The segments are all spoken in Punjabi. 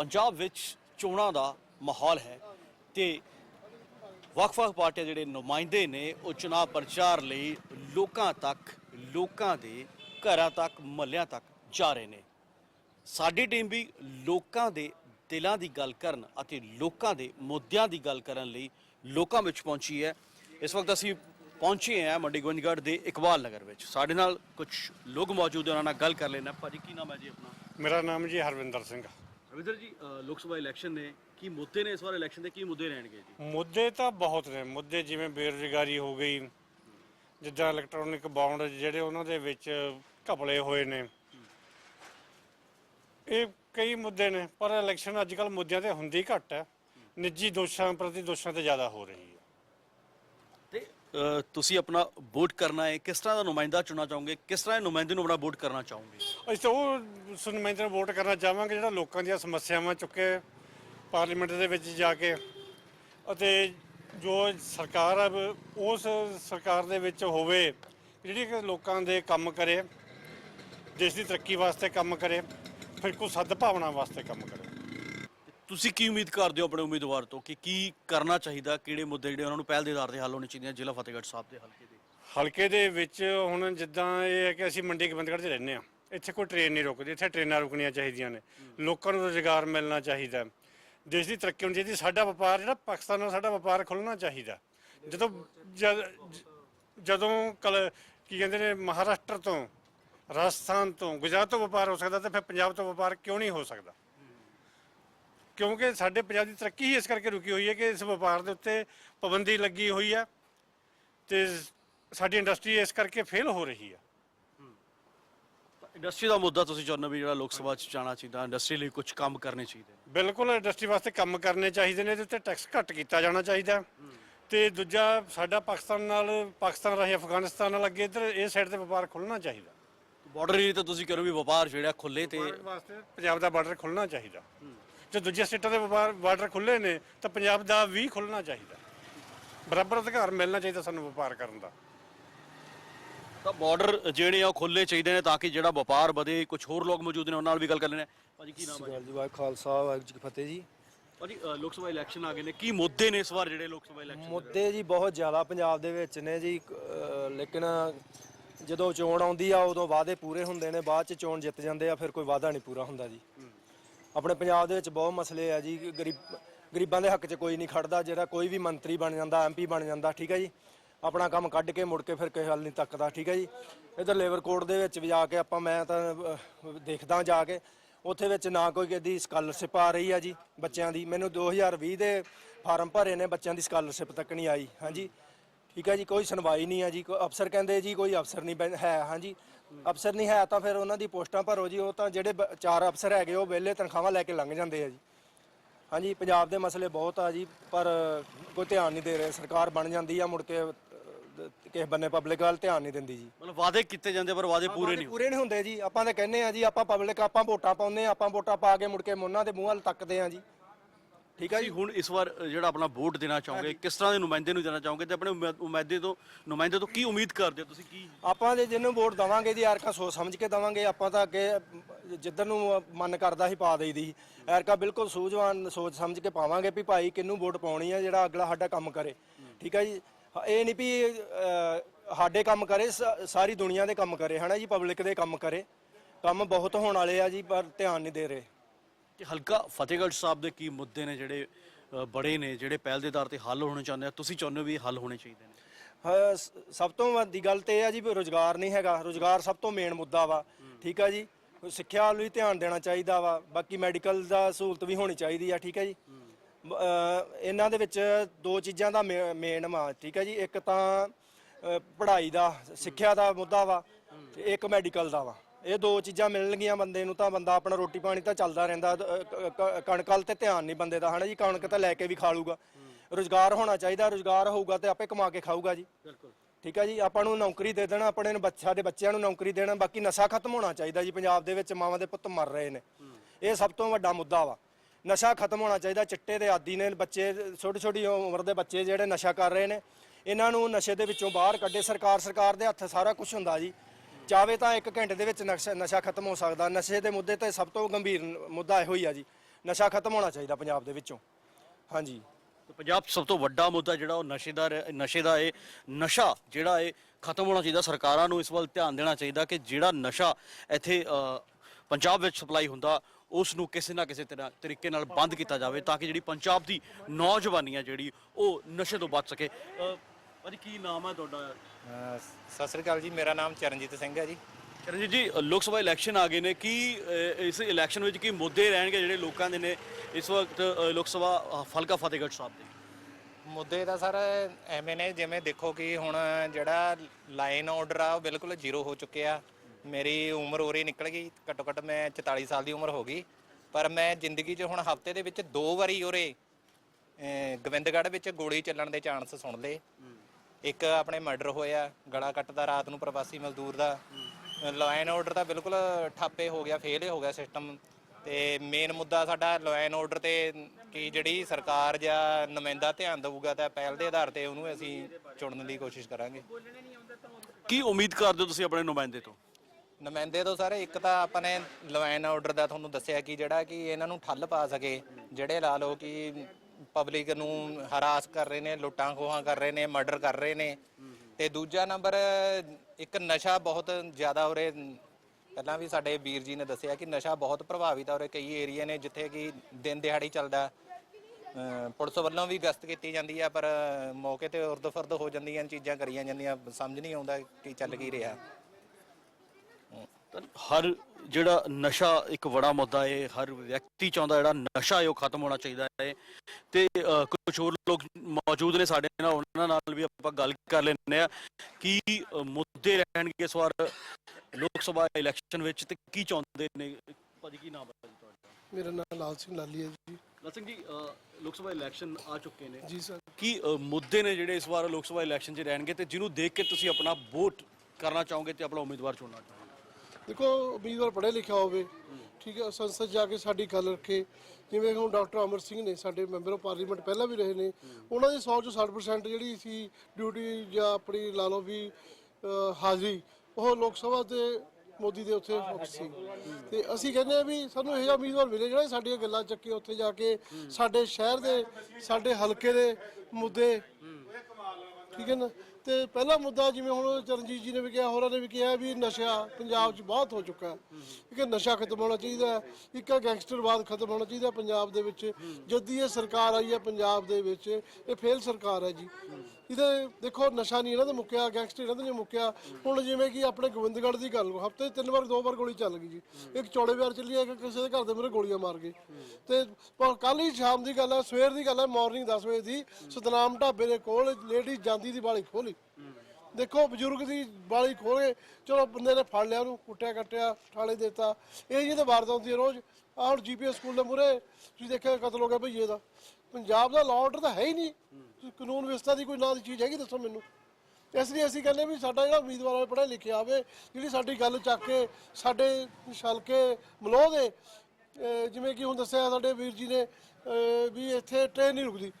ਪੰਜਾਬ ਵਿੱਚ ਚੋਣਾਂ ਦਾ ਮਾਹੌਲ ਹੈ ਤੇ ਵੱਖ-ਵੱਖ ਪਾਰਟੀਆਂ ਜਿਹੜੇ ਨੁਮਾਇੰਦੇ ਨੇ, ਉਹ ਚੁਣਾਵ ਪ੍ਰਚਾਰ ਲਈ ਲੋਕਾਂ ਤੱਕ, ਲੋਕਾਂ ਦੇ ਘਰਾਂ ਤੱਕ, ਮਹੱਲਿਆਂ ਤੱਕ ਜਾ ਰਹੇ ਨੇ। ਸਾਡੀ ਟੀਮ ਵੀ ਲੋਕਾਂ ਦੇ ਦਿਲਾਂ ਦੀ ਗੱਲ ਕਰਨ ਅਤੇ ਲੋਕਾਂ ਦੇ ਮੁੱਦਿਆਂ ਦੀ ਗੱਲ ਕਰਨ ਲਈ ਲੋਕਾਂ ਵਿੱਚ ਪਹੁੰਚੀ ਹੈ। ਇਸ ਵਕਤ ਅਸੀਂ ਪਹੁੰਚੇ ਹਾਂ ਮੰਡੀ ਗੋਬਿੰਦਗੜ੍ਹ ਦੇ ਇਕਬਾਲ ਨਗਰ ਵਿੱਚ। ਸਾਡੇ ਨਾਲ ਕੁਝ ਲੋਕ ਮੌਜੂਦ ਨੇ, ਉਹਨਾਂ ਨਾਲ ਗੱਲ ਕਰ ਲੈਣਾ ਭਾਜੀ, ਕੀ ਨਾਮ ਹੈ ਜੀ ਆਪਣਾ? ਮੇਰਾ ਨਾਮ ਜੀ ਹਰਵਿੰਦਰ ਸਿੰਘ। ਰਵਿੰਦਰ ਜੀ ਅ, ਲੋਕ ਸਭਾ ਇਲੈਕਸ਼ਨ ਨੇ ਕੀ ਮੁੱਦੇ ਨੇ ਇਸ ਵਾਰ ਇਲੈਕਸ਼ਨ ਦੇ? ਕੀ ਮੁੱਦੇ ਰਹਿਣਗੇ ਜੀ? ਮੁੱਦੇ ਤਾਂ ਬਹੁਤ ਨੇ। ਮੁੱਦੇ ਜਿਵੇਂ ਬੇਰੁਜ਼ਗਾਰੀ ਹੋ ਗਈ ਜਿੱਦਾਂ ਇਲੈਕਟ੍ਰੋਨਿਕ ਬਾਉਂਡ ਜਿਹੜੇ ਉਹਨਾਂ ਦੇ ਵਿੱਚ ਘਪਲੇ ਹੋਏ ਨੇ। ਇਹ ਕਈ ਮੁੱਦੇ ਨੇ ਪਰ ਇਲੈਕਸ਼ਨ ਅੱਜ ਕੱਲ ਮੁੱਦਿਆਂ ਤੇ ਹੁੰਦੀ ਘੱਟ ਹੈ। ਨਿੱਜੀ ਦੋਸ਼ਾਂ ਪ੍ਰਤੀ ਦੋਸ਼ਾਂ ਤੇ ਜ਼ਿਆਦਾ ਹੋ ਰਹੀ ਹੈ। ਤੁਸੀਂ ਆਪਣਾ ਵੋਟ ਕਰਨਾ ਹੈ, ਕਿਸ ਤਰ੍ਹਾਂ ਦਾ ਨੁਮਾਇੰਦਾ ਚੁਣਨਾ ਚਾਹੋਗੇ? ਕਿਸ ਤਰ੍ਹਾਂ ਦੇ ਨੁਮਾਇੰਦੇ ਨੂੰ ਆਪਣਾ ਵੋਟ ਕਰਨਾ ਚਾਹੋਗੇ? ਅਸੀਂ ਤਾਂ ਉਹ ਨੁਮਾਇੰਦੇ ਨੂੰ ਵੋਟ ਕਰਨਾ ਚਾਹਾਂਗੇ ਜਿਹੜਾ ਲੋਕਾਂ ਦੀਆਂ ਸਮੱਸਿਆਵਾਂ ਚੁੱਕੇ, ਪਾਰਲੀਮੈਂਟ ਦੇ ਵਿੱਚ ਜਾ ਕੇ ਅਤੇ ਜੋ ਸਰਕਾਰ ਹੈ ਉਸ ਸਰਕਾਰ ਦੇ ਵਿੱਚ ਹੋਵੇ, ਜਿਹੜੀ ਕਿ ਲੋਕਾਂ ਦੇ ਕੰਮ ਕਰੇ, ਦੇਸ਼ ਦੀ ਤਰੱਕੀ ਵਾਸਤੇ ਕੰਮ ਕਰੇ, ਫਿਰ ਕੋਈ ਸਦਭਾਵਨਾ ਵਾਸਤੇ ਕੰਮ ਕਰੇ। ਤੁਸੀਂ ਕੀ ਉਮੀਦ ਕਰਦੇ ਹੋ ਆਪਣੇ ਉਮੀਦਵਾਰ ਤੋਂ ਕਿ ਕੀ ਕਰਨਾ ਚਾਹੀਦਾ ਕਿਹੜੇ ਮੁੱਦੇ ਜਿਹੜੇ ਉਹਨਾਂ ਨੂੰ ਪਹਿਲ ਦੇ ਆਧਾਰ ਤੇ ਹੱਲ ਹੋਣੇ ਚਾਹੀਦੇ ਆ ਜ਼ਿਲ੍ਹਾ ਫਤਿਹਗੜ੍ਹ ਸਾਹਿਬ ਦੇ ਹਲਕੇ ਦੇ? ਹਲਕੇ ਦੇ ਵਿੱਚ ਹੁਣ ਜਿੱਦਾਂ ਇਹ ਹੈ ਕਿ ਅਸੀਂ ਮੰਡੀ ਗੋਬਿੰਦਗੜ੍ਹ 'ਚ ਰਹਿੰਦੇ ਆ ਇੱਥੇ ਕੋਈ ਟ੍ਰੇਨ ਨਹੀਂ ਰੁਕਦੀ ਇੱਥੇ ਟ੍ਰੇਨਾਂ ਰੁਕਣੀਆਂ ਚਾਹੀਦੀਆਂ ਨੇ। ਲੋਕਾਂ ਨੂੰ ਰੁਜ਼ਗਾਰ ਮਿਲਣਾ ਚਾਹੀਦਾ। ਦੇਸ਼ ਦੀ ਤਰੱਕੀ ਹੋਣੀ ਚਾਹੀਦੀ ਸਾਡਾ ਵਪਾਰ ਜਿਹੜਾ ਪਾਕਿਸਤਾਨ ਨਾਲ ਸਾਡਾ ਵਪਾਰ ਖੁੱਲਣਾ ਚਾਹੀਦਾ। ਜਦੋਂ ਜਦੋਂ ਕਲ ਕੀ ਕਹਿੰਦੇ ਨੇ ਮਹਾਰਾਸ਼ਟਰ ਤੋਂ ਰਾਜਸਥਾਨ ਤੋਂ ਗੁਜਰਾਤ ਤੋਂ ਵਪਾਰ ਹੋ ਸਕਦਾ ਤਾਂ ਫਿਰ ਪੰਜਾਬ ਤੋਂ ਵਪਾਰ ਕਿਉਂ ਨਹੀਂ ਹੋ ਸਕਦਾ? ਕਿਉਂਕਿ ਸਾਡੇ ਪੰਜਾਬ ਦੀ ਤਰੱਕੀ ਹੀ ਇਸ ਕਰਕੇ ਰੁਕੀ ਹੋਈ ਹੈ ਕਿ ਇਸ ਵਪਾਰ ਦੇ ਉੱਤੇ ਪਾਬੰਦੀ ਲੱਗੀ ਹੋਈ ਹੈ ਤੇ ਸਾਡੀ ਇੰਡਸਟਰੀ ਇਸ ਕਰਕੇ ਫੇਲ ਹੋ ਰਹੀ ਹੈ ਇੰਡਸਟਰੀ ਦਾ ਮੁੱਦਾ ਤੁਸੀਂ ਚਾਹੁੰਦੇ ਵੀ ਜਿਹੜਾ ਲੋਕ ਸਭਾ ਚ ਜਾਣਾ ਚਾਹੀਦਾ ਇੰਡਸਟਰੀ ਲਈ ਕੁਝ ਕੰਮ ਕਰਨੇ ਚਾਹੀਦੇ ਨੇ? ਬਿਲਕੁਲ ਇੰਡਸਟਰੀ ਵਾਸਤੇ ਕੰਮ ਕਰਨੇ ਚਾਹੀਦੇ ਨੇ ਇਹਦੇ ਉੱਤੇ ਟੈਕਸ ਘੱਟ ਕੀਤਾ ਜਾਣਾ ਚਾਹੀਦਾ। ਤੇ ਦੂਜਾ ਸਾਡਾ ਪਾਕਿਸਤਾਨ ਨਾਲ ਪਾਕਿਸਤਾਨ ਰਾਹੀਂ ਅਫਗਾਨਿਸਤਾਨ ਨਾਲ ਅੱਗੇ ਇੱਧਰ ਇਹ ਸਾਈਡ ਤੇ ਵਪਾਰ ਖੁੱਲਣਾ ਚਾਹੀਦਾ। ਬਾਰਡਰ ਏਰੀਆ ਤਾਂ ਤੁਸੀਂ ਕਰੋ ਵੀ ਵਪਾਰ ਜਿਹੜਾ ਖੁੱਲੇ ਤੇ ਵਾਸਤੇ ਪੰਜਾਬ ਦਾ ਬਾਰਡਰ ਖੁੱਲਣਾ ਚਾਹੀਦਾ। ਜੇ ਦੂਜੀਆਂ ਸਟੇਟਾਂ ਦੇ ਵਪਾਰ ਬਾਰਡਰ ਖੁੱਲੇ ਨੇ ਤਾਂ ਪੰਜਾਬ ਦਾ ਵੀ ਖੁੱਲਣਾ ਚਾਹੀਦਾ। ਬਰਾਬਰ ਅਧਿਕਾਰ ਮਿਲਣਾ ਚਾਹੀਦਾ ਸਾਨੂੰ ਵਪਾਰ ਕਰਨ ਦਾ। ਤਾਂ ਬਾਰਡਰ ਜਿਹੜੇ ਆ ਉਹ ਖੁੱਲੇ ਚਾਹੀਦੇ ਨੇ ਤਾਂ ਕਿ ਜਿਹੜਾ ਵਪਾਰ ਵਧੇ ਕੁਝ ਹੋਰ ਲੋਕ ਮੌਜੂਦ ਨੇ ਉਹਨਾਂ ਨਾਲ ਵੀ ਗੱਲ ਕਰ ਲੈਣੇ ਭਾਜੀ ਕੀ ਨਾਮ ਹੈ ਜੀ? ਵਾਹਿ ਖਾਲਸਾ ਵਾਹਿਗੁਰੂ ਜੀ ਕੀ ਫਤਿਹ ਜੀ। ਭਾਜੀ ਅ, ਲੋਕ ਸਭਾ ਇਲੈਕਸ਼ਨ ਆ ਗਏ ਨੇ ਕੀ ਮੁੱਦੇ ਨੇ ਇਸ ਵਾਰ ਜਿਹੜੇ ਲੋਕ ਸਭਾ ਇਲੈਕਸ਼ਨ ਮੁੱਦੇ ਜੀ ਬਹੁਤ ਜ਼ਿਆਦਾ ਪੰਜਾਬ ਦੇ ਵਿੱਚ ਨੇ ਜੀ ਅਹ ਲੇਕਿਨ ਜਦੋਂ ਚੋਣ ਆਉਂਦੀ ਆ ਉਦੋਂ ਵਾਅਦੇ ਪੂਰੇ ਹੁੰਦੇ ਨੇ ਬਾਅਦ ਚ ਚੋਣ ਜਿੱਤ ਜਾਂਦੇ ਆ ਫਿਰ ਕੋਈ ਵਾਅਦਾ ਨਹੀਂ ਪੂਰਾ ਹੁੰਦਾ ਜੀ। ਆਪਣੇ ਪੰਜਾਬ ਦੇ ਵਿੱਚ ਬਹੁਤ ਮਸਲੇ ਆ ਜੀ ਗਰੀਬ ਗਰੀਬਾਂ ਦੇ ਹੱਕ 'ਚ ਕੋਈ ਨਹੀਂ ਖੜਦਾ ਜਿਹੜਾ ਕੋਈ ਵੀ ਮੰਤਰੀ ਬਣ ਜਾਂਦਾ ਐਮਪੀ ਬਣ ਜਾਂਦਾ ਠੀਕ ਹੈ ਜੀ? ਆਪਣਾ ਕੰਮ ਕੱਢ ਕੇ ਮੁੜ ਕੇ ਫਿਰ ਕਿਸੇ ਹੱਲ ਨਹੀਂ ਤੱਕਦਾ ਠੀਕ ਹੈ ਜੀ? ਇਧਰ ਲੇਬਰ ਕੋਡ ਦੇ ਵਿੱਚ ਵੀ ਜਾ ਕੇ ਆਪਾਂ ਮੈਂ ਤਾਂ ਅਹ, ਦੇਖਦਾ ਜਾ ਕੇ ਉੱਥੇ ਵਿੱਚ ਨਾ ਕੋਈ ਕਿਦੀ ਸਕਾਲਰਸ਼ਿਪ ਆ ਰਹੀ ਆ ਜੀ ਬੱਚਿਆਂ ਦੀ। ਮੈਨੂੰ 2020 ਦੇ ਫਾਰਮ ਭਰੇ ਨੇ ਬੱਚਿਆਂ ਦੀ ਸਕਾਲਰਸ਼ਿਪ ਤੱਕ ਨਹੀਂ ਆਈ ਹਾਂਜੀ? ਠੀਕ ਹੈ ਜੀ ਕੋਈ ਸੁਣਵਾਈ ਨਹੀਂ ਹੈ ਜੀ ਕੋਈ ਅਫਸਰ ਕਹਿੰਦੇ ਜੀ ਕੋਈ ਅਫਸਰ ਨਹੀਂ ਬੈ ਹੈ ਹਾਂਜੀ? ਅਫਸਰ ਨਹੀਂ ਹੈ ਤਾਂ ਫਿਰ ਉਹਨਾਂ ਦੀ ਪੋਸਟਾਂ ਭਰੋ ਜੀ ਉਹ ਤਾਂ ਜਿਹੜੇ ਬ- ਚਾਰ ਅਫਸਰ ਹੈਗੇ ਉਹ ਵਿਹਲੇ ਤਨਖਾਹਾਂ ਲੈ ਕੇ ਲੰਘ ਜਾਂਦੇ ਆ ਜੀ। ਹਾਂਜੀ ਪੰਜਾਬ ਦੇ ਮਸਲੇ ਬਹੁਤ ਆ ਜੀ ਪਰ ਕੋਈ ਧਿਆਨ ਨਹੀਂ ਦੇ ਰਹੇ। ਸਰਕਾਰ ਬਣ ਜਾਂਦੀ ਆ ਮੁੜ ਕੇ ਕਿਸੇ ਬੰਨੇ ਪਬਲਿਕ ਵੱਲ ਧਿਆਨ ਨਹੀਂ ਦਿੰਦੀ ਜੀ। ਮਤਲਬ ਵਾਅਦੇ ਕੀਤੇ ਜਾਂਦੇ ਪਰ ਵਾਅਦੇ ਪੂਰੇ ਨਹੀਂ ਪੂਰੇ ਨਹੀਂ ਹੁੰਦੇ ਜੀ। ਆਪਾਂ ਤਾਂ ਕਹਿੰਦੇ ਆ ਜੀ ਆਪਾਂ ਪਬਲਿਕ ਆਪਾਂ ਵੋਟਾਂ ਪਾਉਂਦੇ ਆ ਆਪਾਂ ਵੋਟਾਂ ਪਾ ਕੇ ਮੁੜ ਕੇ ਉਹਨਾਂ ਦੇ ਮੂੰਹ ਵੱਲ ਤੱਕਦੇ ਆ ਜੀ। ਠੀਕ ਆ ਜੀ? ਹੁਣ ਇਸ ਵਾਰ ਜਿਹੜਾ ਆਪਣਾ ਵੋਟ ਦੇਣਾ ਚਾਹੋਗੇ ਕਿਸ ਤਰ੍ਹਾਂ ਦੇ ਨੁਮਾਇੰਦੇ ਨੂੰ ਦੇਣਾ ਚਾਹੋਗੇ ਤੇ ਆਪਣੇ ਉਮੀਦੇ ਤੋਂ ਨੁਮਾਇੰਦੇ ਤੋਂ ਕੀ ਉਮੀਦ ਕਰਦੇ ਹੋ ਤੁਸੀਂ? ਕੀ ਆਪਾਂ ਜੇ ਜਿਹਨੂੰ ਵੋਟ ਦਵਾਂਗੇ ਜੀ ਐਰਕਾ ਸੋਚ ਸਮਝ ਕੇ ਦਵਾਂਗੇ ਆਪਾਂ ਤਾਂ ਅੱਗੇ ਜਿੱਧਰ ਨੂੰ ਮਨ ਕਰਦਾ ਸੀ ਪਾ ਦੇਈਦੀ। ਸੀ ਐਰਕਾ ਬਿਲਕੁਲ ਸੂਝਵਾਨ ਸੋਚ ਸਮਝ ਕੇ ਪਾਵਾਂਗੇ ਵੀ ਭਾਈ ਕਿਹਨੂੰ ਵੋਟ ਪਾਉਣੀ ਆ ਜਿਹੜਾ ਅਗਲਾ ਸਾਡਾ ਕੰਮ ਕਰੇ। ਠੀਕ ਹੈ ਜੀ? ਹ- ਇਹ ਨਹੀਂ ਵੀ ਸਾਡੇ ਕੰਮ ਕਰੇ ਸ- ਸਾਰੀ ਦੁਨੀਆ ਦੇ ਕੰਮ ਕਰੇ ਹਨਾ ਜੀ? ਪਬਲਿਕ ਦੇ ਕੰਮ ਕਰੇ। ਕੰਮ ਬਹੁਤ ਹੋਣ ਵਾਲੇ ਆ ਜੀ ਪਰ ਧਿਆਨ ਨਹੀਂ ਦੇ ਰਹੇ। ਕਿ ਹਲਕਾ ਫਤਿਹਗੜ੍ਹ ਸਾਹਿਬ ਦੇ ਕੀ ਮੁੱਦੇ ਨੇ ਜਿਹੜੇ ਬੜੇ ਨੇ ਜਿਹੜੇ ਪਹਿਲ ਦੇ ਆਧਾਰ ਤੇ ਹੱਲ ਹੋਣੇ ਚਾਹੁੰਦੇ ਆ? ਤੁਸੀਂ ਚਾਹੁੰਦੇ ਹੋ ਵੀ ਇਹ ਹੱਲ ਹੋਣੇ ਚਾਹੀਦੇ ਨੇ? ਹਾਂ, ਸ- ਸਭ ਤੋਂ ਵੱਡੀ ਗੱਲ ਤੇ ਇਹ ਆ ਜੀ ਵੀ ਰੋਜ਼ਗਾਰ ਨਹੀਂ ਹੈਗਾ। ਰੋਜ਼ਗਾਰ ਸਭ ਤੋਂ ਮੇਨ ਮੁੱਦਾ ਵਾ। ਠੀਕ ਆ ਜੀ? ਸਿੱਖਿਆ ਵੱਲ ਵੀ ਧਿਆਨ ਦੇਣਾ ਚਾਹੀਦਾ ਵਾ। ਬਾਕੀ ਮੈਡੀਕਲ ਦਾ ਸਹੂਲਤ ਵੀ ਹੋਣੀ ਚਾਹੀਦੀ ਆ ਠੀਕ ਆ ਜੀ? ਬ- ਇਹਨਾਂ ਦੇ ਵਿੱਚ ਦੋ ਚੀਜ਼ਾਂ ਦਾ ਮੇਨ ਵਾ ਠੀਕ ਆ ਜੀ? ਇੱਕ ਤਾਂ ਪੜ੍ਹਾਈ ਦਾ ਸਿੱਖਿਆ ਦਾ ਮੁੱਦਾ ਵਾ ਤੇ ਇੱਕ ਮੈਡੀਕਲ ਦਾ ਵਾ। ਇਹ ਦੋ ਚੀਜ਼ਾਂ ਮਿਲਣਗੀਆਂ ਬੰਦੇ ਨੂੰ ਤਾਂ ਬੰਦਾ ਆਪਣਾ ਰੋਟੀ ਪਾਣੀ ਤਾਂ ਚੱਲਦਾ ਰਹਿੰਦਾ ਅਹ ਕ- ਕ- ਕਣਕ ਵੱਲ ਤੇ ਧਿਆਨ ਨਹੀਂ ਬੰਦੇ ਦਾ ਹਨਾ ਜੀ? ਕਣਕ ਤਾਂ ਲੈ ਕੇ ਵੀ ਖਾ ਲੂਗਾ ਰੋਜ਼ਗਾਰ ਹੋਣਾ ਚਾਹੀਦਾ ਰੋਜ਼ਗਾਰ ਹੋਊਗਾ ਤੇ ਆਪੇ ਕਮਾ ਕੇ ਖਾਊਗਾ ਜੀ। ਬਿਲਕੁਲ। ਠੀਕ ਹੈ ਜੀ? ਆਪਾਂ ਨੂੰ ਨੌਕਰੀ ਦੇ ਦੇਣਾ ਆਪਣੇ ਨੂੰ ਬੱਚਾ ਦੇ ਬੱਚਿਆਂ ਨੂੰ ਨੌਕਰੀ ਦੇਣਾ ਬਾਕੀ ਨਸ਼ਾ ਖਤਮ ਹੋਣਾ ਚਾਹੀਦਾ ਜੀ ਪੰਜਾਬ ਦੇ ਵਿੱਚ ਮਾਵਾਂ ਦੇ ਪੁੱਤ ਮਰ ਰਹੇ ਨੇ। ਇਹ ਸਭ ਤੋਂ ਵੱਡਾ ਮੁੱਦਾ ਵਾ। ਨਸ਼ਾ ਖਤਮ ਹੋਣਾ ਚਾਹੀਦਾ ਚਿੱਟੇ ਦੇ ਆਦੀ ਨੇ ਬੱਚੇ ਛੋਟੀ ਛੋਟੀ ਉਮਰ ਦੇ ਬੱਚੇ ਜਿਹੜੇ ਨਸ਼ਾ ਕਰ ਰਹੇ ਨੇ ਇਹਨਾਂ ਨੂੰ ਨਸ਼ੇ ਦੇ ਵਿੱਚੋਂ ਬਾਹਰ ਕੱਢੇ ਸਰਕਾਰ ਸਰਕਾਰ ਦੇ ਹੱਥ ਸਾਰਾ ਕੁਝ ਹੁੰਦਾ ਜੀ। ਚਾਵੇ ਤਾਂ ਇੱਕ ਘੰਟੇ ਦੇ ਵਿੱਚ ਨਸ਼ਾ ਨਸ਼ਾ ਖਤਮ ਹੋ ਸਕਦਾ। ਨਸ਼ੇ ਦੇ ਮੁੱਦੇ ਤੇ ਸਭ ਤੋਂ ਗੰਭੀਰ ਮੁੱਦਾ ਇਹੋ ਹੀ ਆ ਜੀ। ਨਸ਼ਾ ਖਤਮ ਹੋਣਾ ਚਾਹੀਦਾ ਪੰਜਾਬ ਦੇ ਵਿੱਚੋਂ। ਹਾਂਜੀ। ਪੰਜਾਬ ਸਭ ਤੋਂ ਵੱਡਾ ਮੁੱਦਾ ਜਿਹੜਾ ਉਹ ਨਸ਼ੇ ਦਾ ਨਸ਼ੇ ਦਾ ਇਹ ਨਸ਼ਾ ਜਿਹੜਾ ਇਹ ਖਤਮ ਹੋਣਾ ਚਾਹੀਦਾ। ਸਰਕਾਰਾਂ ਨੂੰ ਇਸ ਵੱਲ ਧਿਆਨ ਦੇਣਾ ਚਾਹੀਦਾ ਕਿ ਜਿਹੜਾ ਨਸ਼ਾ ਇੱਥੇ ਪੰਜਾਬ ਵਿੱਚ ਸਪਲਾਈ ਹੁੰਦਾ, ਉਸ ਨੂੰ ਕਿਸੇ ਨਾ ਕਿਸੇ ਤਰ੍ਹਾਂ ਤਰੀਕੇ ਨਾਲ ਬੰਦ ਕੀਤਾ ਜਾਵੇ ਤਾਂ ਕਿ ਜਿਹੜੀ ਪੰਜਾਬ ਦੀ ਨੌਜਵਾਨੀ ਆ ਜਿਹੜੀ ਉਹ ਨਸ਼ੇ ਤੋਂ ਬਚ ਸਕੇ। ਭਾਜੀ ਕੀ ਨਾਮ ਹੈ ਤੁਹਾਡਾ? ਅਹ ਸਤਿ ਸ੍ਰੀ ਅਕਾਲ ਜੀ ਮੇਰਾ ਨਾਮ ਚਰਨਜੀਤ ਸਿੰਘ ਹੈ ਜੀ। ਚਰਨਜੀਤ ਜੀ ਲੋਕ ਸਭਾ ਇਲੈਕਸ਼ਨ ਆ ਗਏ ਨੇ ਕੀ ਅ, ਇਸ ਇਲੈਕਸ਼ਨ ਵਿੱਚ ਕੀ ਮੁੱਦੇ ਰਹਿਣਗੇ ਜਿਹੜੇ ਲੋਕਾਂ ਦੇ ਨੇ ਇਸ ਵਕਤ ਅ, ਲੋਕ ਸਭਾ ਅ, ਹਲਕਾ ਫਤਿਹਗੜ੍ਹ ਸਾਹਿਬ ਦੇ? ਮੁੱਦੇ ਤਾਂ ਸਰ ਐਵੇਂ ਨੇ ਜਿਵੇਂ ਦੇਖੋ ਕਿ ਹੁਣ ਜਿਹੜਾ ਲਾਈਨ ਆਰਡਰ ਆ ਉਹ ਬਿਲਕੁਲ ਜ਼ੀਰੋ ਹੋ ਚੁੱਕਿਆ। ਮੇਰੀ ਉਮਰ ਉਰੇ ਨਿਕਲ ਗਈ ਘੱਟੋ ਘੱਟ ਮੈਂ 44 ਸਾਲ ਦੀ ਉਮਰ ਹੋ ਗਈ। ਪਰ ਮੈਂ ਜ਼ਿੰਦਗੀ 'ਚ ਹੁਣ ਹਫ਼ਤੇ ਦੇ ਵਿੱਚ ਦੋ ਵਾਰੀ ਉਰੇ ਅਹ, ਗੋਬਿੰਦਗੜ੍ਹ ਵਿੱਚ ਗੋਲੀ ਚੱਲਣ ਦੇ ਚਾਂਸ ਸੁਣ ਲਏ। ਇੱਕ ਆਪਣੇ ਮਰਡਰ ਹੋਇਆ ਗਲਾ ਕੱਟਦਾ ਰਾਤ ਨੂੰ ਪ੍ਰਵਾਸੀ ਮਜ਼ਦੂਰ ਦਾ। ਲਾਈਨ ਆਰਡਰ ਤਾਂ ਬਿਲਕੁਲ ਠਾਪੇ ਹੋ ਗਿਆ ਫੇਲ ਹੋ ਗਿਆ ਸਿਸਟਮ ਤੇ ਮੇਨ ਮੁੱਦਾ ਸਾਡਾ ਲਾਈਨ ਆਰਡਰ ਤੇ ਕਿ ਜਿਹੜੀ ਸਰਕਾਰ ਜਾਂ ਨੁਮਾਇੰਦਾ ਧਿਆਨ ਦੇਊਗਾ ਤਾਂ ਪਹਿਲ ਦੇ ਆਧਾਰ ਤੇ ਉਹਨੂੰ ਅਸੀਂ ਚੁਣਨ ਦੀ ਕੋਸ਼ਿਸ਼ ਕਰਾਂਗੇ। ਕੀ ਉਮੀਦ ਕਰਦੇ ਹੋ ਤੁਸੀਂ ਆਪਣੇ ਨੁਮਾਇੰਦੇ ਤੋਂ? ਨੁਮਾਇੰਦੇ ਤੋਂ ਸਾਰੇ ਇੱਕ ਤਾਂ ਆਪਾਂ ਨੇ ਲਾਈਨ ਆਰਡਰ ਦਾ ਤੁਹਾਨੂੰ ਦੱਸਿਆ ਕਿ ਜਿਹੜਾ ਕਿ ਇਹਨਾਂ ਨੂੰ ਠੱਲ ਪਾ ਸਕੇ ਜਿਹੜੇ ਲਾ ਲਓ ਕਿ ਪਬਲਿਕ ਨੂੰ ਹਰਾਸ ਕਰ ਰਹੇ ਨੇ, ਲੁੱਟਾਂ ਖੋਹਾਂ ਕਰ ਰਹੇ ਨੇ, ਮਰਡਰ ਕਰ ਰਹੇ ਨੇ। ਤੇ ਦੂਜਾ ਨੰਬਰ, ਇੱਕ ਨਸ਼ਾ ਬਹੁਤ ਜ਼ਿਆਦਾ ਉਰੇ, ਪਹਿਲਾਂ ਵੀ ਸਾਡੇ ਵੀਰ ਜੀ ਨੇ ਦੱਸਿਆ ਕਿ ਨਸ਼ਾ ਬਹੁਤ ਪ੍ਰਭਾਵਿਤ ਆ ਉਰੇ ਕਈ ਏਰੀਆ ਨੇ, ਜਿੱਥੇ ਕਿ ਦਿਨ ਦਿਹਾੜੀ ਚੱਲਦਾ। ਅਹ ਪੁਲਿਸ ਵੱਲੋਂ ਵੀ ਗਸ਼ਤ ਕੀਤੀ ਜਾਂਦੀ ਆ, ਪਰ ਮੌਕੇ ਤੇ ਉਰਦ-ਫਰਦ ਹੋ ਜਾਂਦੀਆਂ ਚੀਜ਼ਾਂ ਕਰੀਆਂ ਜਾਂਦੀਆਂ, ਸਮਝ ਨਹੀਂ ਆਉਂਦਾ ਕੀ ਚੱਲ ਕੀ ਰਿਹਾ। ਤਾਂ ਹਰ ਜਿਹੜਾ ਨਸ਼ਾ ਇੱਕ ਬੜਾ ਮੁੱਦਾ ਹੈ ਹਰ ਵਿਅਕਤੀ ਚਾਹੁੰਦਾ ਜਿਹੜਾ ਨਸ਼ਾ ਹੈ ਉਹ ਖਤਮ ਹੋਣਾ ਚਾਹੀਦਾ ਹੈ ਤੇ ਕੁਝ ਹੋਰ ਲੋਕ ਮੌਜੂਦ ਨੇ ਸਾਡੇ ਨਾਲ ਉਹਨਾਂ ਨਾਲ ਵੀ ਆਪਾਂ ਗੱਲ ਕਰ ਲੈਂਦੇ ਆ ਕੀ ਮੁੱਦੇ ਰਹਿਣਗੇ ਇਸ ਵਾਰ ਲੋਕ ਸਭਾ ਇਲੈਕਸ਼ਨ ਵਿੱਚ ਤੇ ਕੀ ਚਾਹੁੰਦੇ ਨੇ? ਭਾਜੀ ਕੀ ਨਾਮ ਹੈ ਤੁਹਾਡਾ? ਮੇਰਾ ਨਾਮ ਲਾਲ ਸਿੰਘ ਲਾਲੀ ਹੈ ਜੀ। ਲਾਲ ਸਿੰਘ ਜੀ ਲੋਕ ਸਭਾ ਇਲੈਕਸ਼ਨ ਆ ਚੁੱਕੇ ਨੇ। ਜੀ ਸਰ। ਕੀ ਮੁੱਦੇ ਨੇ ਜਿਹੜੇ ਇਸ ਵਾਰ ਲੋਕ ਸਭਾ ਇਲੈਕਸ਼ਨ 'ਚ ਰਹਿਣਗੇ ਤੇ ਜਿਹਨੂੰ ਦੇਖ ਕੇ ਤੁਸੀਂ ਆਪਣਾ ਵੋਟ ਕਰਨਾ ਚਾਹੋਗੇ ਤੇ ਆਪਣਾ ਉਮੀਦਵਾਰ ਚੁਣਨਾ ਚਾਹੋਗੇ? ਦੇਖੋ ਉਮੀਦਵਾਰ ਪੜ੍ਹਿਆ ਲਿਖਿਆ ਹੋਵੇ, ਠੀਕ ਹੈ, ਸੰਸਦ ਜਾ ਕੇ ਸਾਡੀ ਗੱਲ ਰੱਖੇ। ਜਿਵੇਂ ਹੁਣ ਡਾਕਟਰ ਅਮਰ ਸਿੰਘ ਨੇ ਸਾਡੇ ਮੈਂਬਰ ਆਫ ਪਾਰਲੀਮੈਂਟ ਪਹਿਲਾਂ ਵੀ ਰਹੇ ਨੇ, ਉਹਨਾਂ ਦੀ 100 ਚੋਂ 60% ਜਿਹੜੀ ਸੀ ਡਿਊਟੀ ਜਾਂ ਆਪਣੀ ਲਾ ਲਓ ਵੀ ਹਾਜ਼ਰੀ, ਉਹ ਲੋਕ ਸਭਾ ਦੇ ਮੋਦੀ ਦੇ ਉੱਥੇ ਫੋਕਸ ਸੀ। ਤੇ ਅਸੀਂ ਕਹਿੰਦੇ ਆ ਵੀ ਸਾਨੂੰ ਇਹ ਜਿਹਾ ਉਮੀਦਵਾਰ ਮਿਲੇ ਜਿਹੜੇ ਸਾਡੀਆਂ ਗੱਲਾਂ ਚੱਕੇ ਉੱਥੇ ਜਾ ਕੇ ਸਾਡੇ ਸ਼ਹਿਰ ਦੇ, ਸਾਡੇ ਹਲਕੇ ਦੇ ਮੁੱਦੇ ਠੀਕ ਹੈ ਨਾ? ਤੇ ਪਹਿਲਾ ਮੁੱਦਾ ਜਿਵੇਂ ਹੁਣ ਚਰਨਜੀਤ ਜੀ ਨੇ ਵੀ ਕਿਹਾ, ਹੋਰਾਂ ਨੇ ਵੀ ਕਿਹਾ ਵੀ ਨਸ਼ਾ ਪੰਜਾਬ 'ਚ ਬਹੁਤ ਹੋ ਚੁੱਕਾ ਹੈ। ਕਿ ਨਸ਼ਾ ਖਤਮ ਹੋਣਾ ਚਾਹੀਦਾ ਹੈ। ਇੱਕ ਗੈਂਗਸਟਰਵਾਦ ਖਤਮ ਹੋਣਾ ਚਾਹੀਦਾ ਪੰਜਾਬ ਦੇ ਵਿੱਚ। ਜਦ ਦੀ ਇਹ ਸਰਕਾਰ ਆਈ ਹੈ ਪੰਜਾਬ ਦੇ ਵਿੱਚ, ਇਹ ਫੇਲ ਸਰਕਾਰ ਹੈ ਜੀ। ਇਹਦੇ ਦੇਖੋ ਨਸ਼ਾ ਨਹੀਂ ਇਹਨਾਂ ਦਾ ਮੁੱਕਿਆ, ਗੈਂਗਸਟਰ ਇਹਨਾਂ ਦਾ ਨਹੀਂ ਮੁੱਕਿਆ। ਹੁਣ ਜਿਵੇਂ ਕਿ ਆਪਣੇ ਗੋਬਿੰਦਗੜ੍ਹ ਦੀ ਗੱਲ ਹਫ਼ਤੇ ਤਿੰਨ ਵਾਰ, ਦੋ ਵਾਰ ਗੋਲੀ ਚੱਲ ਗਈ ਜੀ। ਇੱਕ ਚੌੜੇ ਵਾਰ ਚੱਲੀ ਹੈ ਇੱਕ ਕਿਸੇ ਦੇ ਘਰ ਦੇ ਮੇਰੇ ਗੋਲੀਆਂ ਮਾਰ ਗਏ ਤੇ ਪਰ ਕੱਲ ਹੀ ਸ਼ਾਮ ਦੀ ਗੱਲ ਹੈ, ਸਵੇਰ ਦੀ ਗੱਲ ਹੈ ਮਾਰਨਿੰਗ 10 ਵਜੇ ਦੀ ਸਤਨਾਮ ਢਾਬੇ ਦੇ ਕੋਲ ਲੇਡੀ ਜਾਂਦੀ ਦੀ ਬਾਲੀ ਖੋਲੀ। ਦੇਖੋ ਬਜ਼ੁਰਗ ਦੀ ਬਾਲੀ ਖੋਲੇ, ਚਲੋ ਬੰਦੇ ਨੇ ਫੜ ਲਿਆ ਉਹਨੂੰ, ਕੁੱਟਿਆ, ਕੱਟਿਆ ਠਾਲੇ ਦੇਤਾ। ਇਹ ਜੀ ਤਾਂ ਵਾਰਦਾਤ ਹੁੰਦੀ ਹੈ ਰੋਜ਼। ਆਹ ਹੁਣ ਜੀਪੀਐਸ ਸਕੂਲ ਦੇ ਮੂਹਰੇ, ਤੁਸੀਂ ਦੇਖਿਆ ਕਤਲ ਹੋ ਗਿਆ ਭਈਏ ਦਾ। ਪੰਜਾਬ ਦਾ ਲਾਅ ਆਰਡਰ ਤਾਂ ਹੈ ਹੀ ਨਹੀਂ। ਤੁਸੀਂ ਕਾਨੂੰਨ ਵਿਵਸਥਾ ਦੀ ਕੋਈ ਨਾਂ ਦੀ ਚੀਜ਼ ਹੈਗੀ, ਦੱਸੋ ਮੈਨੂੰ। ਇਸ ਲਈ ਅਸੀਂ ਕਹਿੰਦੇ ਵੀ ਸਾਡਾ ਜਿਹੜਾ ਉਮੀਦਵਾਰ ਹੈ, ਪੜ੍ਹਿਆ ਲਿਖਿਆ ਆਵੇ ਜਿਹੜੀ ਸਾਡੀ ਗੱਲ ਚੱਕ ਕੇ, ਸਾਡੇ ਛਲਕੇ ਮਲੋਹ ਦੇ ਜਿਵੇਂ ਕਿ ਹੁਣ ਦੱਸਿਆ ਸਾਡੇ ਵੀਰ ਜੀ ਨੇ ਵੀ ਇੱਥੇ ਟ੍ਰੇਨ ਨਹੀਂ ਰੁਕਦੀ।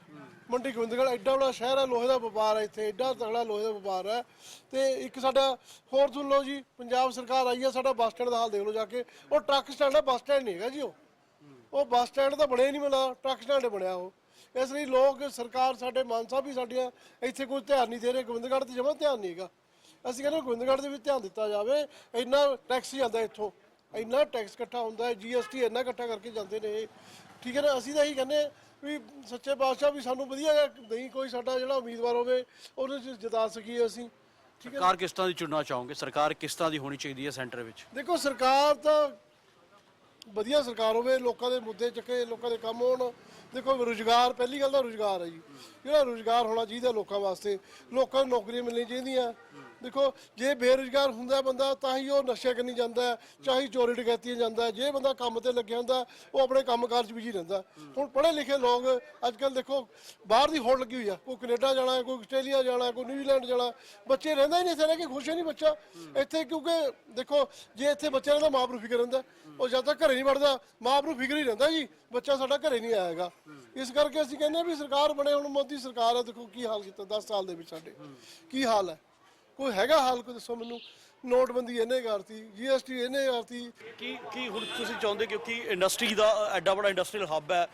ਮੰਡੀ ਗੋਬਿੰਦਗੜ੍ਹ, ਐਡਾ ਬੜਾ ਸ਼ਹਿਰ ਹੈ, ਲੋਹੇ ਦਾ ਵਪਾਰ ਹੈ ਇੱਥੇ, ਐਡਾ ਤਗੜਾ ਲੋਹੇ ਦਾ ਵਪਾਰ ਹੈ। ਤੇ ਇੱਕ ਸਾਡਾ, ਹੋਰ ਸੁਣ ਲਓ ਜੀ, ਪੰਜਾਬ ਸਰਕਾਰ ਆਈ ਹੈ, ਸਾਡਾ ਬੱਸ ਸਟੈਂਡ ਦਾ ਹਾਲ ਦੇਖ ਲਓ ਜਾ ਕੇ। ਉਹ ਟਰੱਕ ਸਟੈਂਡ ਹੈ, ਬੱਸ ਸਟੈਂਡ ਨਹੀਂ ਹੈਗਾ ਜੀ ਉਹ। ਉਹ ਬੱਸ ਸਟੈਂਡ ਤਾਂ ਬਣਿਆ ਹੀ ਨਹੀਂ ਮਿਲਾ ਟਰੱਕ ਸਟੈਂਡ ਬਣਿਆ ਉਹ। ਇਸ ਲਈ ਲੋਕ ਸਰਕਾਰ ਸਾਡੇ ਮਾਨ ਸਾਹਿਬ ਵੀ ਸਾਡੀਆਂ ਇੱਥੇ ਕੋਈ ਧਿਆਨ ਨਹੀਂ ਦੇ ਰਹੇ ਗੋਬਿੰਦਗੜ੍ਹ ਤੇ ਜਮਾਂ ਧਿਆਨ ਨਹੀਂ ਹੈਗਾ। ਅਸੀਂ ਕਹਿੰਦੇ ਗੋਬਿੰਦਗੜ੍ਹ ਦੇ ਵੀ ਧਿਆਨ ਦਿੱਤਾ ਜਾਵੇ ਇੰਨਾ ਟੈਕਸ ਜਾਂਦਾ ਇੱਥੋਂ ਇੰਨਾ ਟੈਕਸ ਇਕੱਠਾ ਹੁੰਦਾ ਹੈ ਜੀਐਸਟੀ ਇੰਨਾ ਇਕੱਠਾ ਕਰਕੇ ਜਾਂਦੇ ਨੇ। ਠੀਕ ਹੈ ਨਾ ਅਸੀਂ ਤਾਂ ਇਹੀ ਕਹਿੰਦੇ ਵੀ ਸੱਚੇ ਬਾਦਸ਼ਾਹ ਵੀ ਸਾਨੂੰ ਵਧੀਆ ਨਹੀਂ ਕੋਈ ਸਾਡਾ ਜਿਹੜਾ ਉਮੀਦਵਾਰ ਹੋਵੇ ਉਹਨੂੰ ਜਿਤਾ ਸਕੀਏ ਅਸੀਂ। ਸਰਕਾਰ ਕਿਸ ਤਰ੍ਹਾਂ ਦੀ ਚੁਣਨਾ ਚਾਹੋਗੇ? ਸਰਕਾਰ ਕਿਸ ਤਰ੍ਹਾਂ ਦੀ ਹੋਣੀ ਚਾਹੀਦੀ ਹੈ ਸੈਂਟਰ ਵਿੱਚ? ਦੇਖੋ ਸਰਕਾਰ ਤਾਂ ਵਧੀਆ ਸਰਕਾਰ ਹੋਵੇ ਲੋਕਾਂ ਦੇ ਮੁੱਦੇ ਚੱਕੇ ਲੋਕਾਂ ਦੇ ਕੰਮ ਹੋਣ ਦੇਖੋ, ਰੁਜ਼ਗਾਰ, ਪਹਿਲੀ ਗੱਲ ਤਾਂ ਰੁਜ਼ਗਾਰ ਹੈ ਜੀ। ਜਿਹੜਾ ਰੁਜ਼ਗਾਰ ਹੋਣਾ ਚਾਹੀਦਾ ਲੋਕਾਂ ਵਾਸਤੇ, ਲੋਕਾਂ ਨੂੰ ਨੌਕਰੀਆਂ ਮਿਲਣੀਆਂ ਚਾਹੀਦੀਆਂ। ਦੇਖੋ ਜੇ ਬੇਰੁਜ਼ਗਾਰ ਹੁੰਦਾ ਬੰਦਾ ਤਾਂ ਹੀ ਉਹ ਨਸ਼ੇ ਕਰਨੀ ਜਾਂਦਾ ਹੈ, ਚਾਹੇ ਚੋਰੀ ਡਕੈਤੀਆਂ ਜਾਂਦਾ ਹੈ। ਜੇ ਬੰਦਾ ਕੰਮ ਤੇ ਲੱਗਿਆ ਹੁੰਦਾ ਉਹ ਆਪਣੇ ਕੰਮਕਾਰ 'ਚ ਬਿਜ਼ੀ ਰਹਿੰਦਾ। ਹੁਣ ਪੜ੍ਹੇ ਲਿਖੇ ਲੋਕ ਅੱਜ ਕੱਲ ਦੇਖੋ ਬਾਹਰ ਦੀ ਹੋੜ ਲੱਗੀ ਹੋਈ ਆ। ਕੋਈ ਕੈਨੇਡਾ ਜਾਣਾ ਹੈ, ਕੋਈ ਆਸਟ੍ਰੇਲੀਆ ਜਾਣਾ ਹੈ, ਕੋਈ ਨਿਊਜ਼ੀਲੈਂਡ ਜਾਣਾ ਬੱਚੇ ਰਹਿੰਦਾ ਹੀ ਨਹੀਂ ਇੱਥੇ ਰਹਿ ਕੇ ਖੁਸ਼ ਹੀ ਨਹੀਂ ਬੱਚਾ। ਇੱਥੇ ਕਿਉਂਕਿ ਦੇਖੋ ਜੇ ਇੱਥੇ ਬੱਚਾ ਰਹਿੰਦਾ ਮਾਂ ਨੂੰ ਫਿਕਰ ਰਹਿੰਦਾ ਉਹ ਜਦ ਤੱਕ ਘਰੇ ਨਹੀਂ ਵੜਦਾ ਮਾਂ ਨੂੰ ਫਿਕਰ ਹੀ ਰਹਿੰਦਾ ਜੀ ਬੱਚਾ ਸਾਡਾ ਘਰੇ ਨਹੀਂ ਆਏਗਾ ਇਸ ਕਰਕੇ ਅਸੀਂ ਕਹਿੰਦੇ ਹਾਂ ਵੀ ਸਰਕਾਰ ਬਣੇ ਹੁਣ ਮੋਦੀ ਸਰਕਾਰ ਹੈ। ਦੇਖੋ ਕੀ ਹਾਲ ਕੀਤਾ 10 ਸਾਲ ਦੇ ਵਿੱਚ ਸਾਡੇ। ਕੀ ਹਾਲ ਹੈ? ਕੋਈ ਹੈਗਾ ਹਾਲ ਕੋਈ ਦੱਸੋ ਮੈਨੂੰ? ਨੋਟਬੰਦੀ ਇਹਨੇ ਕਰਤੀ ਜੀਐਸਟੀ ਇਹਨੇ ਕਰਤੀ। ਕੀ ਕੀ ਹੁਣ ਤੁਸੀਂ ਚਾਹੁੰਦੇ ਕਿਉਂਕਿ ਇੰਡਸਟਰੀ ਦਾ ਐਡਾ ਬੜਾ ਇੰਡਸਟਰੀਅਲ ਹੱਬ ਹੈ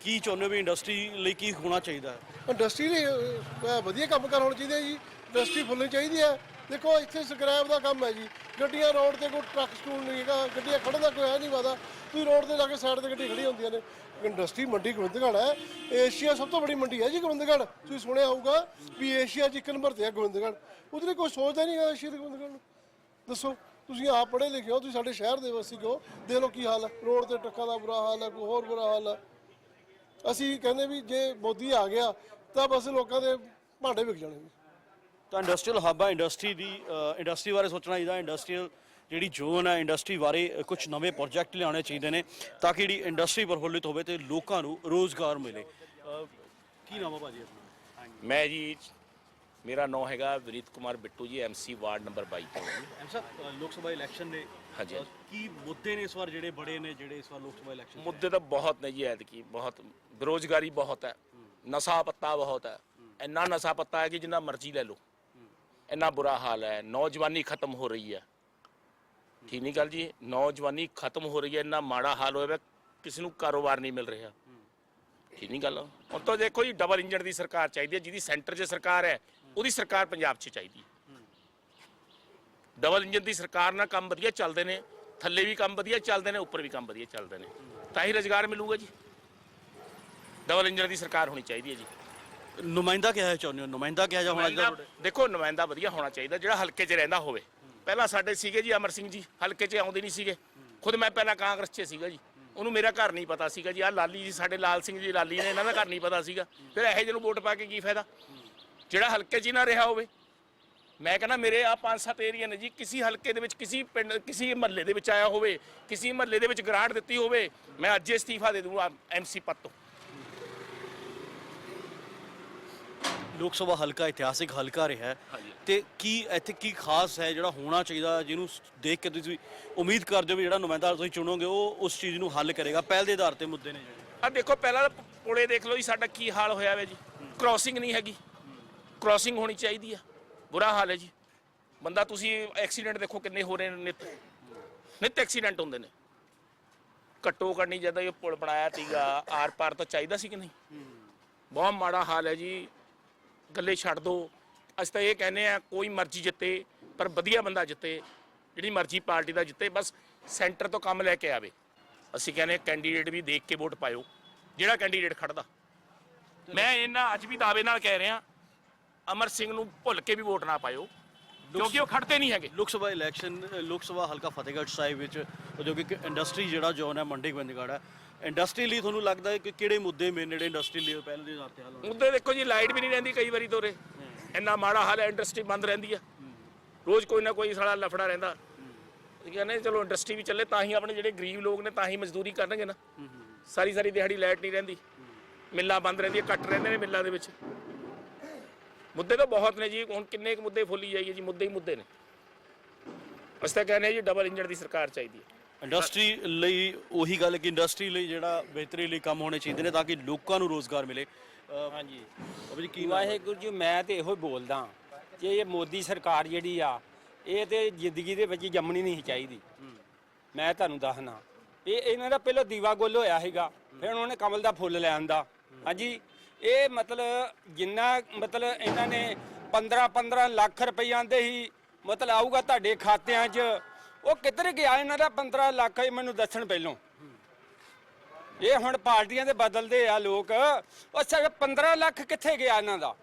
ਕੀ ਚਾਹੁੰਦੇ ਹੋ ਵੀ ਇੰਡਸਟਰੀ ਲਈ ਕੀ ਹੋਣਾ ਚਾਹੀਦਾ ਹੈ? ਇੰਡਸਟਰੀ ਨੇ ਅਹ, ਵਧੀਆ ਕੰਮ ਕਰ ਹੋਣਾ ਚਾਹੀਦਾ ਜੀ। ਇੰਡਸਟਰੀ ਫੁੱਲਣੀ ਚਾਹੀਦੀ ਹੈ। ਦੇਖੋ ਇੱਥੇ ਸਕ੍ਰੈਪ ਦਾ ਕੰਮ ਹੈ ਜੀ। ਗੱਡੀਆਂ ਰੋਡ ਤੇ ਕੋਈ ਟਰੱਕ ਸਟੂਲ ਨਹੀਂ ਹੈਗਾ ਗੱਡੀਆਂ ਖੜਨ ਦਾ ਕੋਈ ਹੈ ਨਹੀਂ ਵਾਦਾ। ਤੁਸੀਂ ਰੋਡ ਤੇ ਜਾ ਕੇ ਸਾਈਡ ਤੇ ਗੱਡੀ ਖੜੀ ਹੁੰਦੀਆਂ ਨੇ। ਇੰਡਸਟਰੀ ਮੰਡੀ ਗੋਬਿੰਦਗੜ੍ਹ ਹੈ। ਏਸ਼ੀਆ ਸਭ ਤੋਂ ਵੱਡੀ ਮੰਡੀ ਹੈ ਜੀ ਗੋਬਿੰਦਗੜ੍ਹ। ਤੁਸੀਂ ਸੁਣਿਆ ਹੋਊਗਾ ਵੀ ਏਸ਼ੀਆ 'ਚ ਇੱਕ ਨੰਬਰ ਤੇ ਹੈ ਗੋਬਿੰਦਗੜ੍ਹ। ਉਹਦੇ ਲਈ ਕੋਈ ਸੋਚਦਾ ਨਹੀਂ ਹੈ ਏਸ਼ੀਆ ਦੇ ਗੋਬਿੰਦਗੜ੍ਹ ਨੂੰ। ਦੱਸੋ, ਤੁਸੀਂ ਆਪ ਪੜ੍ਹੇ ਲਿਖੇ ਹੋ, ਤੁਸੀਂ ਸਾਡੇ ਸ਼ਹਿਰ ਦੇ ਵਾਸੀ ਹੋ ਦੇਖ ਲਓ ਕੀ ਹਾਲ ਹੈ। ਰੋਡ ਤੇ ਟਰੱਕਾਂ ਦਾ ਬੁਰਾ ਹਾਲ ਹੈ, ਕੋਈ ਹੋਰ ਬੁਰਾ ਹਾਲ ਹੈ। ਅਸੀਂ ਕਹਿੰਦੇ ਵੀ ਜੇ ਮੋਦੀ ਆ ਗਿਆ, ਤਾਂ ਬਸ ਲੋਕਾਂ ਦੇ ਭਾਂਡੇ ਵਿਕ ਜਾਣਗੇ ਤਾਂ ਇੰਡਸਟਰੀਅਲ ਹੱਬ ਆ ਇੰਡਸਟਰੀ ਦੀ ਇੰਡਸਟਰੀ ਬਾਰੇ ਸੋਚਣਾ ਚਾਹੀਦਾ ਇੰਡਸਟਰੀਅਲ ਜਿਹੜੀ ਜ਼ੋਨ ਹੈ ਇੰਡਸਟਰੀ ਬਾਰੇ ਕੁਝ ਨਵੇਂ ਪ੍ਰੋਜੈਕਟ ਲਿਆਉਣੇ ਚਾਹੀਦੇ ਨੇ ਤਾਂ ਕਿ ਜਿਹੜੀ ਇੰਡਸਟਰੀ ਪ੍ਰਫੁੱਲਿਤ ਹੋਵੇ ਤੇ ਲੋਕਾਂ ਨੂੰ ਰੋਜ਼ਗਾਰ ਮਿਲੇ। ਕੀ ਨਾਮ ਹੈ ਭਾਜੀ ਆਪਣਾ? ਮੈਂ ਜੀ ਮੇਰਾ ਨਾਮ ਹੈਗਾ ਵਿਨੀਤ ਕੁਮਾਰ ਬਿੱਟੂ ਜੀ ਐਮਸੀ ਵਾਰਡ ਨੰਬਰ 22 ਤੋਂ। ਸਰ ਲੋਕ ਸਭਾ ਇਲੈਕਸ਼ਨ ਨੇ ਹਾਂਜੀ, ਕੀ ਮੁੱਦੇ ਨੇ ਇਸ ਵਾਰ ਜਿਹੜੇ ਬੜੇ ਨੇ ਜਿਹੜੇ ਇਸ ਵਾਰ ਲੋਕ ਸਭਾ ਇਲੈਕਸ਼ਨ ਮੁੱਦੇ ਤਾਂ ਬਹੁਤ ਨੇ ਜੀ ਐਤਕੀ ਬਹੁਤ। ਬੇਰੋਜ਼ਗਾਰੀ ਬਹੁਤ ਹੈ ਨਸ਼ਾ ਪੱਤਾ ਬਹੁਤ ਹੈ। ਇੰਨਾ ਨਸ਼ਾ ਪੱਤਾ ਹੈ ਕਿ ਜਿੰਨਾ ਮਰਜ਼ੀ ਲੈ ਲਓ। ਇੰਨਾ ਬੁਰਾ ਹਾਲ ਹੈ ਨੌਜਵਾਨੀ ਖਤਮ ਹੋ ਰਹੀ ਹੈ। ਠੀਕ ਨਹੀਂ ਗੱਲ ਜੀ ਨੌਜਵਾਨੀ ਖਤਮ ਹੋ ਰਹੀ ਹੈ ਇੰਨਾ ਮਾੜਾ ਹਾਲ ਹੋਇਆ ਪਿਆ, ਕਿਸੇ ਨੂੰ ਕਾਰੋਬਾਰ ਨਹੀਂ ਮਿਲ ਰਿਹਾ। ਠੀਕ ਨਹੀਂ ਗੱਲ? ਹੁਣ ਤਾਂ ਦੇਖੋ ਜੀ ਡਬਲ ਇੰਜਨ ਦੀ ਸਰਕਾਰ ਚਾਹੀਦੀ ਹੈ ਜਿਹਦੀ ਸੈਂਟਰ 'ਚ ਸਰਕਾਰ ਹੈ ਉਹਦੀ ਸਰਕਾਰ ਪੰਜਾਬ 'ਚ ਚਾਹੀਦੀ ਹੈ। ਡਬਲ ਇੰਜਨ ਦੀ ਸਰਕਾਰ ਨਾਲ ਕੰਮ ਵਧੀਆ ਚੱਲਦੇ ਨੇ ਥੱਲੇ ਵੀ ਕੰਮ ਵਧੀਆ ਚੱਲਦੇ ਨੇ ਉੱਪਰ ਵੀ ਕੰਮ ਵਧੀਆ ਚੱਲਦੇ ਨੇ। ਤਾਂ ਹੀ ਰੋਜ਼ਗਾਰ ਮਿਲੂਗਾ ਜੀ। ਡਬਲ ਇੰਜਨ ਦੀ ਸਰਕਾਰ ਹੋਣੀ ਚਾਹੀਦੀ ਹੈ ਜੀ। ਨੁਮਾਇੰਦਾ ਕਿਹਾ ਚਾਹੁੰਦੇ ਹੋ? ਨੁਮਾਇੰਦਾ ਕਿਹਾ ਜਾ ਹੋਣਾ ਚਾਹੀਦਾ ਦੇਖੋ ਨੁਮਾਇੰਦਾ ਵਧੀਆ ਹੋਣਾ ਚਾਹੀਦਾ ਜਿਹੜਾ ਹਲਕੇ 'ਚ ਰਹਿੰਦਾ ਹੋਵੇ। ਪਹਿਲਾਂ ਸਾਡੇ ਸੀਗੇ ਜੀ ਅਮਰ ਸਿੰਘ ਜੀ, ਹਲਕੇ 'ਚ ਆਉਂਦੇ ਨਹੀਂ ਸੀਗੇ। ਖੁਦ ਮੈਂ ਪਹਿਲਾਂ ਕਾਂਗਰਸ 'ਚ ਸੀਗਾ ਜੀ। ਉਹਨੂੰ ਮੇਰਾ ਘਰ ਨਹੀਂ ਪਤਾ ਸੀਗਾ ਜੀ। ਆ ਲਾਲੀ ਜੀ, ਸਾਡੇ ਲਾਲ ਸਿੰਘ ਜੀ, ਲਾਲੀ ਨੇ ਇਹਨਾਂ ਦਾ ਘਰ ਨਹੀਂ ਪਤਾ ਸੀਗਾ। ਫਿਰ ਇਹੋ ਜਿਹੇ ਨੂੰ ਵੋਟ ਪਾ ਕੇ ਕੀ ਫਾਇਦਾ? ਜਿਹੜਾ ਹਲਕੇ 'ਚ ਹੀ ਨਾ ਰਿਹਾ ਹੋਵੇ। ਮੈਂ ਕਹਿੰਦਾ ਮੇਰੇ ਆ ਪੰਜ ਸੱਤ ਏਰੀਆ ਨੇ ਜੀ, ਕਿਸੇ ਹਲਕੇ ਦੇ ਵਿੱਚ, ਕਿਸੇ ਪਿੰਡ, ਕਿਸੇ ਮਹੱਲੇ ਦੇ ਵਿੱਚ ਆਇਆ ਹੋਵੇ, ਕਿਸੇ ਮਹੱਲੇ ਦੇ ਵਿੱਚ ਗ੍ਰਾਂਟ ਦਿੱਤੀ ਹੋਵੇ, ਮੈਂ ਅੱਜ ਹੀ ਅਸਤੀਫਾ ਦੇ ਦੂੰਗਾ ਐਮਸੀ ਪਦ ਤੋਂ। ਲੋਕ ਸਭਾ ਹਲਕਾ ਇਤਿਹਾਸਿਕ ਹਲਕਾ ਰਿਹਾ। ਹੈ। ਤੇ ਕੀ ਇੱਥੇ ਕੀ ਖਾਸ ਹੈ ਜਿਹੜਾ ਹੋਣਾ ਚਾਹੀਦਾ ਜਿਹਨੂੰ ਦੇਖ ਕੇ ਤੁਸੀਂ ਉਮੀਦ ਕਰਦੇ ਹੋ ਵੀ ਜਿਹੜਾ ਨੁਮਾਇੰਦਾ ਤੁਸੀਂ ਚੁਣੋਗੇ ਉਹ ਉਸ ਚੀਜ਼ ਨੂੰ ਹੱਲ ਕਰੇਗਾ? ਪਹਿਲ ਦੇ ਆਧਾਰ ਤੇ ਮੁੱਦੇ ਨੇ ਜਿਹੜੇ। ਆ ਦੇਖੋ ਪਹਿਲਾਂ ਪੁਲੇ ਦੇਖ ਲਓ ਜੀ ਸਾਡਾ ਕੀ ਹਾਲ ਹੋਇਆ ਵੇ ਜੀ। ਕ੍ਰਾਸਿੰਗ ਨਹੀਂ ਹੈਗੀ। ਕ੍ਰਾਸਿੰਗ ਹੋਣੀ ਚਾਹੀਦੀ ਆ। ਬੁਰਾ ਹਾਲ ਹੈ ਜੀ। ਬੰਦਾ ਤੁਸੀਂ ਐਕਸੀਡੈਂਟ ਦੇਖੋ ਕਿੰਨੇ ਹੋ ਰਹੇ ਨੇ ਨਿੱਤ। ਨਿੱਤ ਐਕਸੀਡੈਂਟ ਹੁੰਦੇ ਨੇ। ਘੱਟੋ ਘੱਟ ਨਹੀਂ ਜਦੋਂ ਇਹ ਪੁਲ ਬਣਾਇਆ ਤੀਗਾ ਆਰ ਪਾਰ ਤਾਂ ਚਾਹੀਦਾ ਸੀ ਕਿ ਨਹੀਂ? ਬਹੁਤ ਮਾੜਾ ਹਾਲ ਹੈ ਜੀ। ਗੱਲੇ ਛੱਡ ਦੋ। ਅਸੀਂ ਤਾਂ ਇਹ ਕਹਿੰਦੇ ਆ ਕੋਈ ਮਰਜ਼ੀ ਜਿੱਤੇ ਪਰ ਵਧੀਆ ਬੰਦਾ ਜਿੱਤੇ ਜਿਹੜੀ ਮਰਜ਼ੀ ਪਾਰਟੀ ਦਾ ਜਿੱਤੇ ਬਸ ਸੈਂਟਰ ਤੋਂ ਕੰਮ ਲੈ ਕੇ ਆਵੇ। ਅਸੀਂ ਕਹਿੰਦੇ ਕੈਂਡੀਡੇਟ ਵੀ ਦੇਖ ਕੇ ਵੋਟ ਪਾਇਓ ਜਿਹੜਾ ਕੈਂਡੀਡੇਟ ਖੜਦਾ। ਮੈਂ ਇਹਨਾਂ ਅੱਜ ਵੀ ਦਾਅਵੇ ਨਾਲ ਕਹਿ ਰਿਹਾ ਅਮਰ ਸਿੰਘ ਨੂੰ ਭੁੱਲ ਕੇ ਵੀ ਵੋਟ ਨਾ ਪਾਇਓ ਕਿਉਂਕਿ ਉਹ ਖੜਦੇ ਨਹੀਂ ਹੈਗੇ। ਲੋਕ ਸਭਾ ਇਲੈਕਸ਼ਨ ਲੋਕ ਸਭਾ ਹਲਕਾ ਫਤਿਹਗੜ੍ਹ ਸਾਹਿਬ ਵਿੱਚ ਉਦਯੋਗਿਕ ਇੰਡਸਟਰੀ ਜਿਹੜਾ ਜ਼ੋਨ ਹੈ ਮੰਡੀ ਗੋਬਿੰਦਗੜ੍ਹ ਹੈ ਇੰਡਸਟਰੀ ਲਈ ਤੁਹਾਨੂੰ ਲੱਗਦਾ ਹੈ ਕਿ ਕਿਹੜੇ ਮੁੱਦੇ ਮੇਨ ਜਿਹੜੇ ਇੰਡਸਟਰੀ ਲਈ ਪਹਿਲ ਦੇ ਆਧਾਰ ਤੇ ਹੱਲ ਹੋਣੇ ਮੁੱਦੇ ਦੇਖੋ ਜੀ, ਲਾਈਟ ਵੀ ਨਹੀਂ ਰਹਿੰਦੀ ਕਈ ਵਾਰੀ ਤੋਰੇ ਇੰਨਾ ਮਾੜਾ ਹਾਲ ਹੈ ਇੰਡਸਟਰੀ ਬੰਦ ਰਹਿੰਦੀ ਆ। ਰੋਜ਼ ਕੋਈ ਨਾ ਕੋਈ ਸਾਲਾ ਲਫੜਾ ਰਹਿੰਦਾ। ਕਹਿੰਦੇ ਚਲੋ ਇੰਡਸਟਰੀ ਵੀ ਚੱਲੇ, ਤਾਂ ਹੀ ਆਪਣੇ ਜਿਹੜੇ ਗਰੀਬ ਲੋਕ ਨੇ, ਤਾਂ ਹੀ ਮਜ਼ਦੂਰੀ ਕਰਨਗੇ ਨਾ। ਸਾਰੀ ਸਾਰੀ ਦਿਹਾੜੀ ਲਾਈਟ ਨਹੀਂ ਰਹਿੰਦੀ। ਮਿੱਲਾਂ ਬੰਦ ਰਹਿੰਦੀਆਂ, ਕੱਟ ਰਹਿੰਦੇ ਨੇ ਮਿੱਲਾਂ ਦੇ ਵਿੱਚ। ਮੁੱਦੇ ਤਾਂ ਬਹੁਤ ਨੇ ਜੀ, ਹੁਣ ਕਿੰਨੇ ਕੁ ਮੁੱਦੇ ਫੁੱਲੀ ਜਾਈਏ ਜੀ, ਮੁੱਦੇ ਹੀ ਮੁੱਦੇ ਨੇ। ਅਸੀਂ ਤਾਂ ਕਹਿੰਦੇ ਜੀ ਡਬਲ ਇੰਜਣ ਦੀ ਸਰਕਾਰ ਚਾਹੀਦੀ ਹੈ। ਇੰਡਸਟਰੀ ਲਈ ਉਹੀ ਗੱਲ ਕਿ ਇੰਡਸਟਰੀ ਲਈ ਜਿਹੜਾ ਬਿਹਤਰੀ ਲਈ ਕੰਮ ਹੋਣੇ ਚਾਹੀਦੇ ਨੇ ਤਾਂ ਕਿ ਲੋਕਾਂ ਨੂੰ ਰੋਜ਼ਗਾਰ ਮਿਲੇ। ਹਾਂਜੀ। ਬਾਬਾ ਜੀ ਕੀ ਹੈ? ਵਾਹਿਗੁਰੂ ਜੀ ਮੈਂ ਤੇ ਇਹੋ ਹੀ ਬੋਲਦਾ ਕਿ ਇਹ ਮੋਦੀ ਸਰਕਾਰ ਜਿਹੜੀ ਆ ਇਹ ਤੇ ਜ਼ਿੰਦਗੀ ਦੇ ਵਿੱਚ ਜੰਮਣੀ ਨਹੀਂ ਚਾਹੀਦੀ। ਮੈਂ ਤੁਹਾਨੂੰ ਦੱਸਣਾ ਇਹ ਇਹਨਾਂ ਦਾ ਪਹਿਲਾਂ ਦੀਵਾ ਗੁੱਲ ਹੋਇਆ ਸੀਗਾ ਫਿਰ ਉਹਨਾਂ ਨੇ ਕਮਲ ਦਾ ਫੁੱਲ ਲੈ ਆਂਦਾ। ਹਾਂਜੀ ਇਹ ਮਤਲਬ ਜਿੰਨਾ ਮਤਲਬ ਇਹਨਾਂ ਨੇ 15 15 ਲੱਖ ਰੁਪਏ ਆਂਦੇ ਸੀ ਮਤਲਬ ਆਊਗਾ ਤੁਹਾਡੇ ਖਾਤਿਆਂ 'ਚ ਉਹ ਕਿੱਧਰ ਗਿਆ ਇਹਨਾਂ ਦਾ 15 ਲੱਖ ਇਹ ਮੈਨੂੰ ਦੱਸਣ ਪਹਿਲੋਂ? ਇਹ ਹੁਣ ਪਾਰਟੀਆਂ ਦੇ ਬਦਲਦੇ ਆ ਲੋਕ। ਉਹ ਸਿਰਫ 15 ਲੱਖ ਕਿੱਥੇ ਗਿਆ ਇਹਨਾਂ ਦਾ?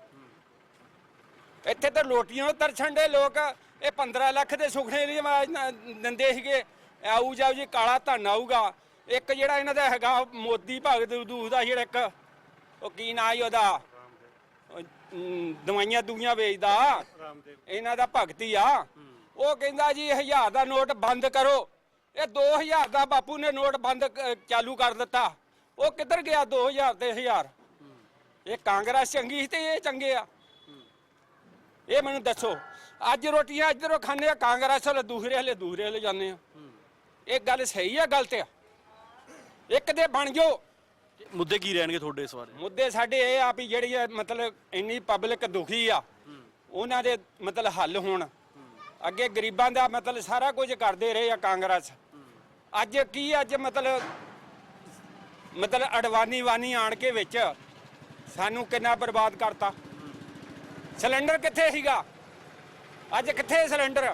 ਇੱਥੇ ਤਾਂ ਲੋਟੀਆਂ ਨੂੰ ਤਰਛਣ ਦੇ ਲੋਕ। ਇਹ 15 ਲੱਖ ਦੇ ਸੁਖਨੇ ਨਾ ਦਿੰਦੇ ਸੀਗੇ। ਆਊ ਜਾਊ ਜੀ ਕਾਲਾ ਧਨ ਆਊਗਾ। ਇੱਕ ਜਿਹੜਾ ਇਹਨਾਂ ਦਾ ਹੈਗਾ ਮੋਦੀ ਭਗਤ ਦੂਹ ਦਾ ਜਿਹੜਾ ਇੱਕ ਉਹ ਕੀ ਨਾਂ ਸੀ ਉਹਦਾ? ਦਵਾਈਆਂ ਦੂਈਆਂ ਵੇਚਦਾ। ਇਹਨਾਂ ਦਾ ਭਗਤੀ ਆ। ਉਹ ਕਹਿੰਦਾ ਜੀ 1000 ਦਾ ਨੋਟ ਬੰਦ ਕਰੋ। ਇਹ 2000 ਦਾ ਬਾਪੂ ਨੇ ਨੋਟ ਬੰਦ ਕ- ਚਾਲੂ ਕਰ ਦਿੱਤਾ। ਉਹ ਕਿੱਧਰ ਗਿਆ 2000 ਤੇ 1000 ਇਹ ਕਾਂਗਰਸ ਚੰਗੀ ਸੀ ਤੇ ਇਹ ਚੰਗੇ ਆ। ਇਹ ਮੈਨੂੰ ਦੱਸੋ ਅੱਜ ਰੋਟੀਆਂ ਇੱਧਰੋਂ ਖਾਂਦੇ ਆ ਕਾਂਗਰਸ ਵਾਲੇ ਦੂਸਰੇ ਵਾਲੇ ਦੂਸਰੇ ਵਾਲੇ ਜਾਂਦੇ ਆ। ਇਹ ਗੱਲ ਸਹੀ ਆ ਗਲਤ ਆ? ਇੱਕ ਦੇ ਬਣ ਜਾਓ। ਮੁੱਦੇ ਕੀ ਰਹਿਣਗੇ ਤੁਹਾਡੇ ਇਸ ਬਾਰੇ? ਮੁੱਦੇ ਸਾਡੇ ਇਹ ਆ ਵੀ ਜਿਹੜੀ ਇਹ ਮਤਲਬ ਇੰਨੀ ਪਬਲਿਕ ਦੁਖੀ ਆ ਉਹਨਾਂ ਦੇ ਮਤਲਬ ਹੱਲ ਹੋਣ। ਅੱਗੇ ਗਰੀਬਾਂ ਦਾ ਮਤਲਬ ਸਾਰਾ ਕੁਝ ਕਰਦੇ ਰਹੇ ਆ ਕਾਂਗਰਸ। ਅੱਜ ਕੀ ਅੱਜ ਮਤਲਬ ਮਤਲਬ ਅਡਵਾਨੀ ਵਾਨੀ ਆਣ ਕੇ ਵਿੱਚ ਸਾਨੂੰ ਕਿੰਨਾ ਬਰਬਾਦ ਕਰਤਾ। ਸਿਲੰਡਰ ਕਿੱਥੇ ਸੀਗਾ? ਅੱਜ ਕਿੱਥੇ ਸਿਲੰਡਰ?